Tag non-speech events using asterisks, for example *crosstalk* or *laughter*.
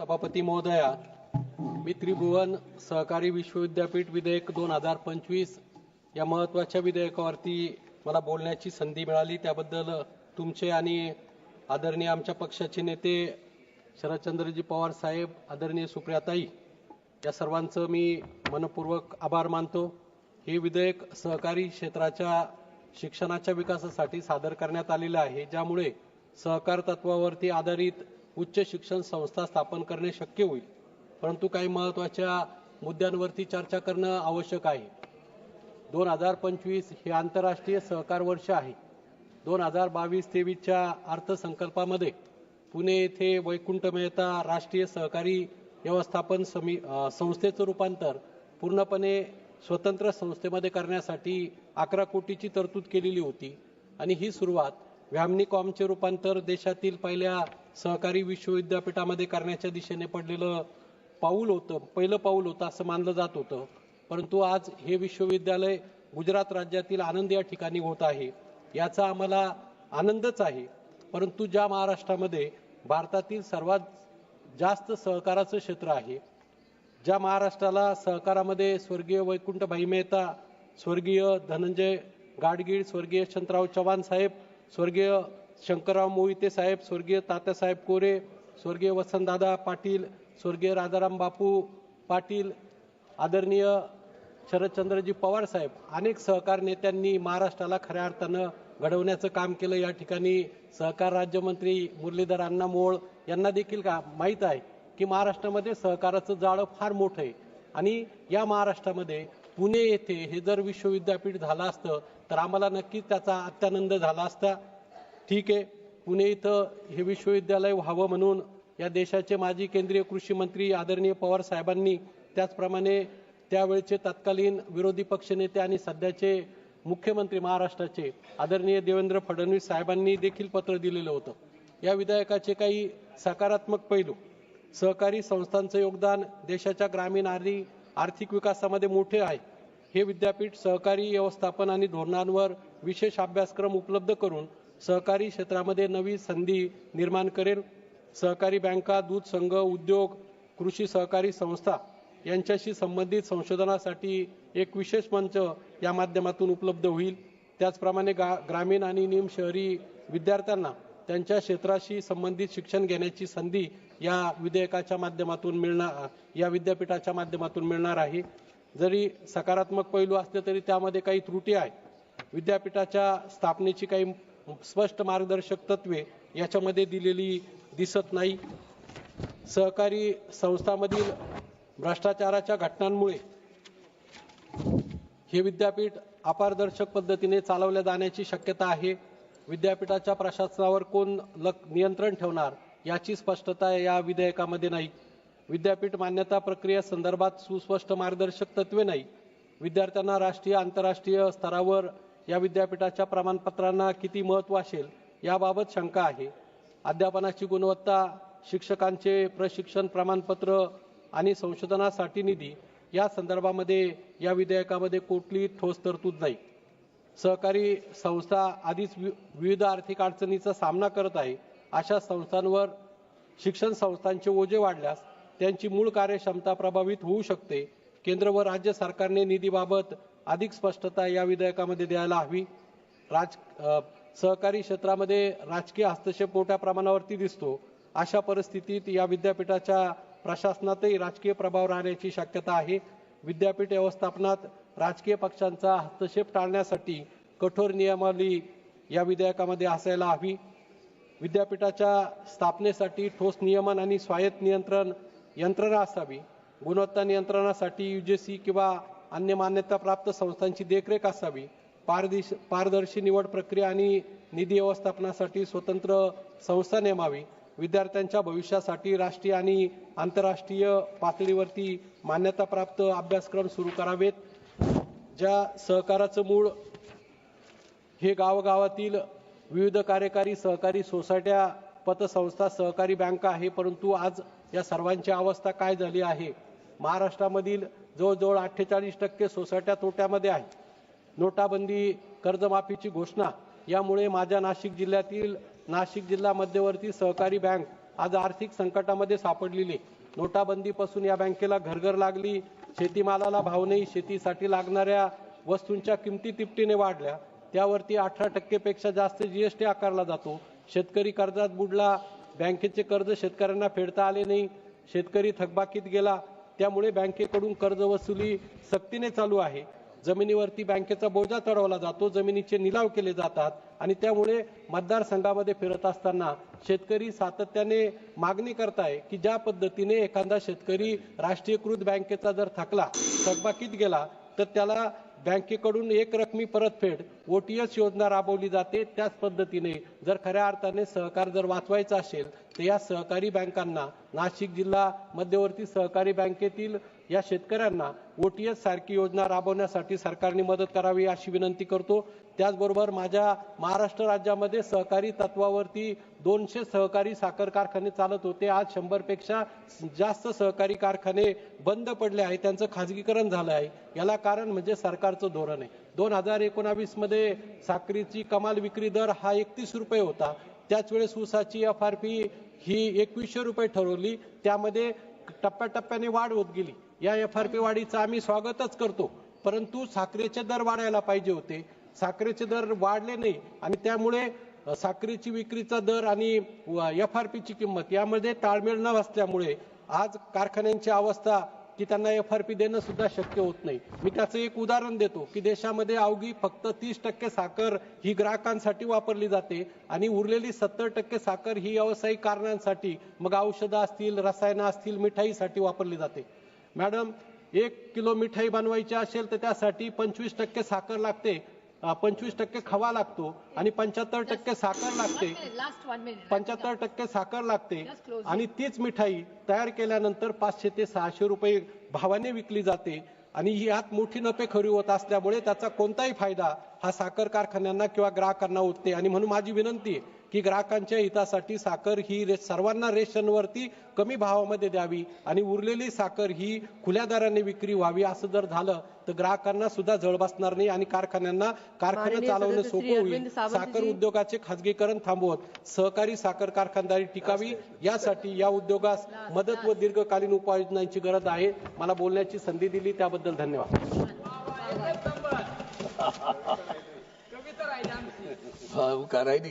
सभापती महोदया मी त्रिभुवन सहकारी विश्वविद्यापीठ विधेयक दोन हजार पंचवीस या महत्त्वाच्या विधेयकावरती मला बोलण्याची संधी मिळाली. त्याबद्दल तुमचे आणि आदरणीय आमच्या पक्षाचे नेते शरदचंद्रजी पवार साहेब आदरणीय सुप्रियाताई या सर्वांचं मी मनपूर्वक आभार मानतो. हे विधेयक सहकारी क्षेत्राच्या शिक्षणाच्या विकासासाठी सादर करण्यात आलेलं आहे ज्यामुळे सहकार तत्वावरती आधारित उच्च शिक्षण संस्था स्थापन करणे शक्य होईल. परंतु काही महत्त्वाच्या मुद्द्यांवरती चर्चा करणं आवश्यक आहे. दोन हजार पंचवीस हे आंतरराष्ट्रीय सहकार वर्ष आहे. दोन हजार बावीस तेवीसच्या अर्थसंकल्पामध्ये पुणे येथे वैकुंठ मेहता राष्ट्रीय सहकारी व्यवस्थापन समी संस्थेचं रूपांतर पूर्णपणे स्वतंत्र संस्थेमध्ये करण्यासाठी अकरा कोटीची तरतूद केलेली होती. आणि ही सुरुवात व्हॅमनिकॉमचे रूपांतर देशातील पहिल्या सहकारी विश्वविद्यापीठामध्ये करण्याच्या दिशेने पडलेलं पाऊल होतं पहिलं पाऊल होतं असं मानलं जात होतं. परंतु आज हे विश्वविद्यालय गुजरात राज्यातील आनंद या ठिकाणी होत आहे याचा आम्हाला आनंदच आहे. परंतु ज्या महाराष्ट्रामध्ये भारतातील सर्वात जास्त सहकाराचं क्षेत्र आहे ज्या महाराष्ट्राला सहकारामध्ये स्वर्गीय वैकुंठभाई मेहता स्वर्गीय धनंजय गाडगीळ स्वर्गीय शंतराव चव्हाण साहेब स्वर्गीय शंकरराव मोहिते साहेब स्वर्गीय तात्यासाहेब कोरे स्वर्गीय वसंतदादा पाटील स्वर्गीय राजाराम बापू पाटील आदरणीय शरदचंद्रजी पवार साहेब अनेक सहकार नेत्यांनी महाराष्ट्राला खऱ्या अर्थानं घडवण्याचं काम केलं. या ठिकाणी सहकार राज्यमंत्री मुरलीधर अण्णा मोळ यांना देखील का माहीत आहे की महाराष्ट्रामध्ये सहकाराचं जाळं फार मोठं आहे. आणि या महाराष्ट्रामध्ये पुणे येथे हे जर विश्वविद्यापीठ झालं असतं तर आम्हाला नक्कीच त्याचा अत्यानंद झाला असता. ठीक आहे. पुणे इथं हे विश्वविद्यालय व्हावं म्हणून या देशाचे माजी केंद्रीय कृषी मंत्री आदरणीय पवार साहेबांनी त्याचप्रमाणे त्यावेळचे तत्कालीन विरोधी पक्षनेते आणि सध्याचे मुख्यमंत्री महाराष्ट्राचे आदरणीय देवेंद्र फडणवीस साहेबांनी देखील पत्र दिलेलं होतं. या विधेयकाचे काही सकारात्मक पैलू. सहकारी संस्थांचं योगदान देशाच्या ग्रामीण आणि आर्थिक विकासामध्ये मोठे आहे. हे विद्यापीठ सहकारी व्यवस्थापन आणि धोरणांवर विशेष अभ्यासक्रम उपलब्ध करून सहकारी क्षेत्रामध्ये नवी संधी निर्माण करेल. सहकारी बँका दूध संघ उद्योग कृषी सहकारी संस्था यांच्याशी संबंधित संशोधनासाठी एक विशेष मंच या माध्यमातून उपलब्ध होईल. त्याचप्रमाणे गा ग्रामीण आणि निम शहरी विद्यार्थ्यांना त्यांच्या क्षेत्राशी संबंधित शिक्षण घेण्याची संधी या विधेयकाच्या माध्यमातून मिळणार या विद्यापीठाच्या माध्यमातून मिळणार आहे. जरी सकारात्मक पैलू असले तरी त्यामध्ये काही त्रुटी आहेत विद्यापीठाच्या स्थापनेची काही स्पष्ट मार्गदर्शक तत्वे याच्यामध्ये दिलेली दिसत नाही. सहकारी संस्थांमधील भ्रष्टाचाराच्या घटनांमुळे हे विद्यापीठ अपारदर्शक पद्धतीने चालवल्या जाण्याची शक्यता आहे. विद्यापीठाच्या प्रशासनावर कोण लक नियंत्रण ठेवणार याची स्पष्टता या विधेयकामध्ये नाही. विद्यापीठ मान्यता प्रक्रियेसंदर्भात सुस्पष्ट मार्गदर्शक तत्वे नाही. विद्यार्थ्यांना राष्ट्रीय आंतरराष्ट्रीय स्तरावर या विद्यापीठाच्या प्रमाणपत्रांना किती महत्त्व असेल याबाबत शंका आहे. अध्यापनाची गुणवत्ता शिक्षकांचे प्रशिक्षण प्रमाणपत्र आणि संशोधनासाठी निधी या संदर्भामध्ये या विधेयकामध्ये कुठली ठोस तरतूद नाही. सहकारी संस्था आधीच वि- विविध आर्थिक अडचणीचा सामना करत आहे. अशा संस्थांवर शिक्षण संस्थांचे ओझे वाढल्यास त्यांची मूळ कार्यक्षमता प्रभावित होऊ शकते. केंद्र व राज्य सरकारने निधीबाबत अधिक स्पष्टता या विधेयकामध्ये द्यायला हवी. राज सहकारी क्षेत्रामध्ये राजकीय हस्तक्षेप मोठ्या प्रमाणावरती दिसतो. अशा परिस्थितीत या विद्यापीठाच्या प्रशासनातही राजकीय प्रभाव राहण्याची शक्यता आहे. विद्यापीठ व्यवस्थापनात राजकीय पक्षांचा हस्तक्षेप टाळण्यासाठी कठोर नियमावली या विधेयकामध्ये असायला हवी. विद्यापीठाच्या स्थापनेसाठी ठोस नियमन आणि स्वायत्त नियंत्रण यंत्रणा असावी. गुणवत्ता नियंत्रणासाठी यू जे सी किंवा अन्य मान्यताप्राप्त संस्थांची देखरेख असावी. पारदिश पारदर्शी निवड प्रक्रिया आणि निधी व्यवस्थापनासाठी स्वतंत्र संस्था नेमावी. विद्यार्थ्यांच्या भविष्यासाठी राष्ट्रीय आणि आंतरराष्ट्रीय पातळीवरती मान्यताप्राप्त अभ्यासक्रम सुरू करावेत. ज्या सहकाराचं मूळ हे गावगावातील विविध कार्यकारी सहकारी सोसायट्या पतसंस्था सहकारी बँका आहे परंतु आज या सर्वांची अवस्था काय झाली आहे? महाराष्ट्रामधील जवळजवळ अठ्ठेचाळीस टक्के सोसायट्या तोट्यामध्ये आहे नोटाबंदी कर्जमाफीची घोषणा यामुळे माझ्या नाशिक जिल्ह्यातील नाशिक जिल्हा मध्यवर्ती सहकारी बँक आज आर्थिक संकटामध्ये सापडलेली. नोटाबंदीपासून या बँकेला घरघर लागली. शेतीमालाला भाव नाही शेतीसाठी लागणाऱ्या वस्तूंच्या किमती तिपटीने वाढल्या. त्यावरती अठरा टक्केपेक्षा जास्त जीएसटी आकारला जातो. शेतकरी कर्जात बुडला. बँकेचे कर्ज शेतकऱ्यांना फेडता आले नाही. शेतकरी थकबाकीत गेला. त्यामुळे बँकेकडून कर्ज वसुली सक्तीने चालू आहे. जमिनीवरती बँकेचा बोजा चढवला जातो जमिनीचे निलाव केले जातात आणि त्यामुळे मतदारसंघामध्ये फिरत असताना शेतकरी सातत्याने मागणी करताय की ज्या पद्धतीने एखादा शेतकरी राष्ट्रीयकृत बँकेचा जर थकला थकबाकीत गेला तर त्याला बँकेकडून एक रकमी परतफेड ओटीएस योजना राबवली जाते त्याच पद्धतीने जर खऱ्या अर्थाने सहकार जर वाचवायचा असेल तर या सहकारी बँकांना नाशिक जिल्हा मध्यवर्ती सहकारी बँकेतील या शेतकऱ्यांना ओटीएस सारखी योजना राबवण्यासाठी सरकारने मदत करावी अशी विनंती करतो. त्याचबरोबर माझ्या महाराष्ट्र राज्यामध्ये सहकारी तत्वावरती दोनशे सहकारी साखर कारखाने चालत होते. आज शंभरपेक्षा जास्त सहकारी कारखाने बंद पडले आहे त्यांचं खाजगीकरण झालं आहे. याला कारण म्हणजे सरकारचं धोरण आहे. दोन हजार एकोणावीसमध्ये साखरेची कमाल विक्री दर हा एकतीस रुपये होता. त्याच वेळेस ऊसाची एफ आर पी ही एकवीसशे रुपये ठरवली. त्यामध्ये टप्प्याटप्प्याने वाढ होत गेली. या एफ आर पी वाढीचं आम्ही स्वागतच करतो. परंतु साखरेचे दर वाढायला पाहिजे होते. साखरेचे दर वाढले नाही आणि त्यामुळे साखरेची विक्रीचा दर आणि एफ आर पीची किंमत यामध्ये ताळमेळ न असल्यामुळे आज कारखान्यांची अवस्था की त्यांना एफ आर पी देणं सुद्धा शक्य होत नाही. मी त्याचं एक उदाहरण देतो की देशामध्ये अवघी फक्त तीस टक्के साखर ही ग्राहकांसाठी वापरली जाते आणि उरलेली सत्तर टक्के साखर ही व्यावसायिक कारणांसाठी मग औषधं असतील रसायनं असतील मिठाईसाठी वापरली जाते. मॅडम एक किलो मिठाई बनवायची असेल तर त्यासाठी पंचवीस टक्के साखर लागते पंचवीस टक्के खवा लागतो आणि पंच्याहत्तर टक्के साखर लागते. पंच्याहत्तर टक्के साखर लागते. आणि तीच मिठाई तयार केल्यानंतर पाचशे ते सहाशे रुपये भावाने विकली जाते. आणि ही यात मोठी नफेखोरी होत असल्यामुळे त्याचा कोणताही फायदा हा साखर कारखान्यांना किंवा ग्राहकांना होत नाही आणि म्हणून माझी विनंती आहे की ग्राहकांच्या हितासाठी साखर ही रे- सर्वांना रेशनवरती कमी भावामध्ये द्यावी आणि उरलेली साखर ही खुल्या दराने विक्री व्हावी असं जर झालं तर ग्राहकांना सुद्धा जळ बसणार नाही आणि कारखान्यांना कारखाने चालवणे सोपं होईल. साखर. उद्योगाचे खाजगीकरण थांबवत सहकारी साखर कारखानदारी टिकावी यासाठी या उद्योगास मदत व दीर्घकालीन उपाययोजनांची गरज आहे. मला बोलण्याची संधी दिली त्याबद्दल धन्यवाद. *laughs* हा करायची